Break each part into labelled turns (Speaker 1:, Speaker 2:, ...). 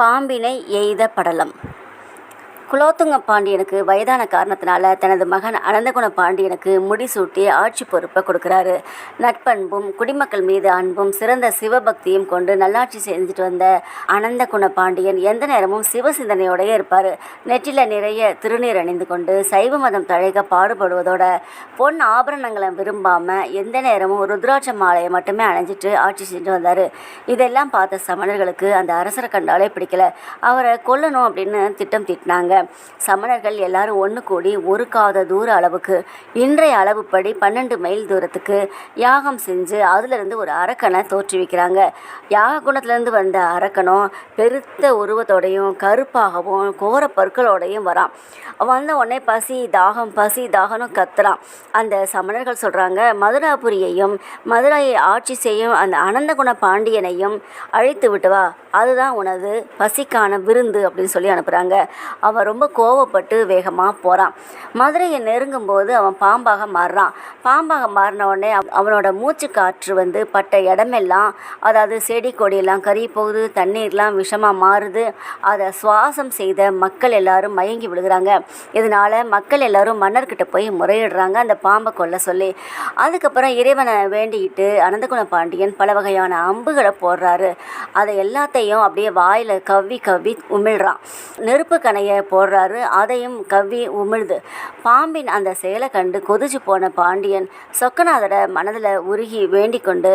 Speaker 1: பாம்பினை எய்த படலம். குலோத்துங்க பாண்டியனுக்கு வயதான காரணத்தினால தனது மகன் அனந்தகுண பாண்டியனுக்கு முடிசூட்டி ஆட்சி பொறுப்பை கொடுக்குறாரு. நட்பண்பும் குடிமக்கள் மீது அன்பும் சிறந்த சிவபக்தியும் கொண்டு நல்லாட்சி செஞ்சுட்டு வந்த அனந்தகுண பாண்டியன் எந்த நேரமும் சிவ சிந்தனையோடயே இருப்பார். நெற்றில நிறைய திருநீர் அணிந்து கொண்டு சைவ மதம் தழைக்க பாடுபடுவதோட பொன் ஆபரணங்களை விரும்பாமல் எந்த நேரமும் ருத்ராட்ச மாலையை மட்டுமே அணிஞ்சிட்டு ஆட்சி செஞ்சு வந்தார். இதெல்லாம் பார்த்த சமணர்களுக்கு அந்த அரசரை கண்டாலே பிடிக்கல. அவரை கொல்லணும் அப்படின்னு திட்டம் தீட்டினாங்க. சமணர்கள் எல்லாரும் ஒன்று கூடி ஒரு காத தூர அளவுக்கு இன்றைய அளவுப்படி பன்னெண்டு மைல் தூரத்துக்கு யாகம் செஞ்சு அதிலிருந்து ஒரு அரக்கனை தோற்றுவிக்கிறாங்க. யாக குணத்துலேருந்து வந்த அரக்கனும் பெருத்த உருவத்தோடையும் கருப்பாகவும் கோர பற்களோடையும் வரான். வந்த உடனே பசி தாகம் பசி தாகனும் கத்துறான். அந்த சமணர்கள் சொல்கிறாங்க மதுராபுரியையும் மதுரையை ஆட்சி செய்யும் அந்த அனந்தகுண பாண்டியனையும் அழைத்து விட்டு வா. அதுதான் உனது பசிக்கான விருந்து அப்படின்னு சொல்லி அனுப்புகிறாங்க அவர் ரொம்ப கோவப்பட்டு வேகமாக போகிறான் மதுரையை நெருங்கும் போது அவன் பாம்பாக மாறுறான். பாம்பாக மாறின உடனே அவனோட மூச்சு காற்று வந்து பட்ட இடமெல்லாம் அதாவது செடி கொடியெல்லாம் கறி போகுது தண்ணீர்லாம் விஷமாக மாறுது. அதை சுவாசம் செய்த மக்கள் எல்லாரும் மயங்கி விழுகிறாங்க. இதனால் மக்கள் எல்லாரும் மன்னர்கிட்ட போய் முறையிடுறாங்க அந்த பாம்பை கொல்ல சொல்லி. அதுக்கப்புறம் இறைவனை வேண்டிக்கிட்டு அனந்தகுண பாண்டியன் பல வகையான அம்புகளை போடுறாரு. அதை எல்லாத்தையும் அப்படியே வாயில் கவ்வி கவ்வி உமிழ்றான். நெருப்பு கணையை போடுறாரு. அதையும் கவ்வி உமிழ்து. பாம்பின் அந்த செயலை கண்டு கொதிச்சு போன பாண்டியன் சொக்கநாதரை மனதில் உருகி வேண்டிக் கொண்டு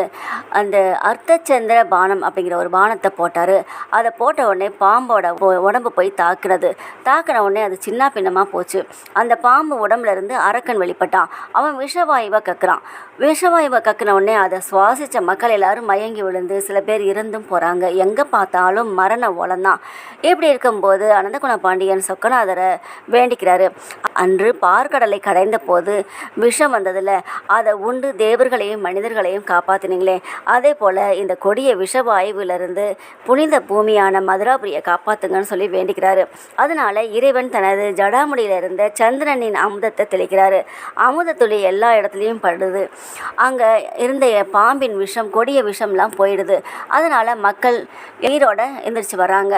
Speaker 1: அந்த அர்த்தச்சந்திர பானம் அப்படிங்கிற ஒரு பானத்தை போட்டார். அதை போட்ட உடனே பாம்போட உடம்பு போய் தாக்குனது. தாக்கின உடனே அது சின்ன பின்னமாக போச்சு. அந்த பாம்பு உடம்புல இருந்து அரக்கன் வெளிப்பட்டான். அவன் விஷவாயுவை கக்குறான். விஷவாயுவை கக்குன உடனே அதை சுவாசித்த மக்கள் எல்லாரும் மயங்கி விழுந்து சில பேர் இருந்தும் போகிறாங்க எங்கே பார்த்தாலும் மரண உலந்தான் இப்படி இருக்கும்போது அனந்தகுண பாண்டியன் சொக்கநாதரை வேண்டிக்கிறாரு. அன்று பார்க்கடலை கடைந்த போது விஷம் வந்ததில். அதை உண்டு தேவர்களையும் மனிதர்களையும் காப்பாற்றினீங்களே அதே போல் இந்த கொடிய விஷவாயுவிலிருந்து புனித பூமியான மதுராபுரியை காப்பாற்றுங்கன்னு சொல்லி வேண்டிக்கிறாரு. அதனால் இறைவன் தனது ஜடாமுடியில் இருந்த சந்திரனின் அமுதத்தை தெளிக்கிறாரு. அமுத துளி எல்லா இடத்துலையும் படுது. அங்கே இருந்த பாம்பின் விஷம் கொடிய விஷம்லாம் போயிடுது. அதனால் மக்கள் உயிரோட எந்திரிச்சு வராங்க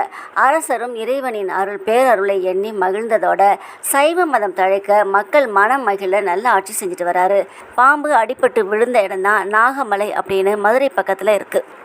Speaker 1: அரசரும் இறைவனின் அருள் பேரருளை எண்ணி மகிழ்ந்ததோட சைவ மதம் தழைக்க மக்கள் மனம் மகிழ நல்ல ஆட்சி செஞ்சுட்டு வராரு. பாம்பு அடிபட்டு விழுந்த இடம்தான் நாகமலை அப்படின்னு மதுரை பக்கத்தில் இருக்குது